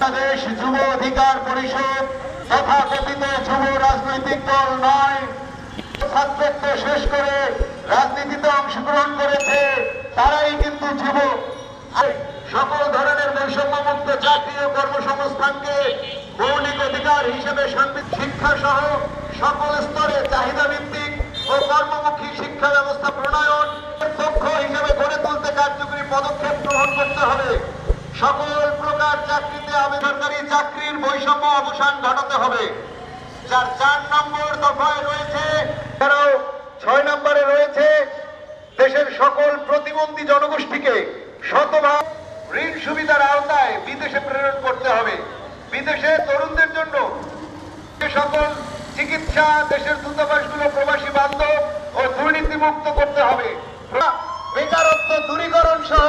বাংলাদেশ যুব অধিকার পরিষদ তথা কথিত যুব রাজনৈতিক দল নয়। ছাত্রত্ব শেষ করে রাজনীতিতে অংশগ্রহণ করেছে, তারাই কিন্তু যুব। সকল ধরনের বৈষম্যমুক্ত চাকরি ও কর্মসংস্থানকে মৌলিক অধিকার হিসেবে শিক্ষা সহ সকল স্তরে চাহিদা ভিত্তিক ও কর্মমুখী শিক্ষা ব্যবস্থা প্রণয়ন দক্ষ হিসেবে গড়ে তুলতে কার্যকরী পদক্ষেপ গ্রহণ করতে হবে। সকল চাকরিতে আবেদনকারী চাকরির বৈষম্য অবসান ঘটাতে হবে। যার চার নম্বর দফায় রয়েছে এছাড়াও ছয় নম্বরে রয়েছে দেশের সকল প্রতিবন্ধী জনগোষ্ঠীকে শতভাগ ঋণ সুবিধার আওতায় বিদেশে প্রেরণ করতে হবে। বিদেশে তরুণদের জন্য যে সকল চিকিৎসা দেশের দূতাবাসগুলো প্রবাসী বান্ধব ও দুর্নীতিমুক্ত করতে হবে। বেকারত্ব দূরীকরণ সহ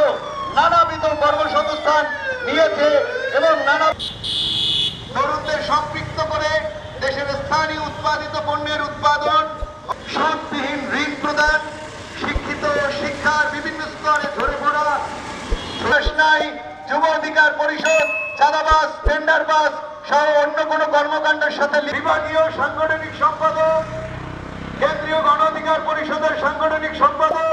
নানাবিধ কর্মসংস্থান নিয়েছে এবং নানা তরুণদের সম্পৃক্ত করে দেশের স্থানীয় উৎপাদিত পণ্যের উৎপাদন ঋণ প্রদান, শিক্ষিত শিক্ষার বিভিন্ন স্তরে ঝরে পড়া যুব অধিকার পরিষদ চাঁদাবাস সহ অন্য কোনো কর্মকাণ্ডের সাথে বিভাগীয় সাংগঠনিক সম্পাদক, কেন্দ্রীয় গণ অধিকার পরিষদের সাংগঠনিক সম্পাদক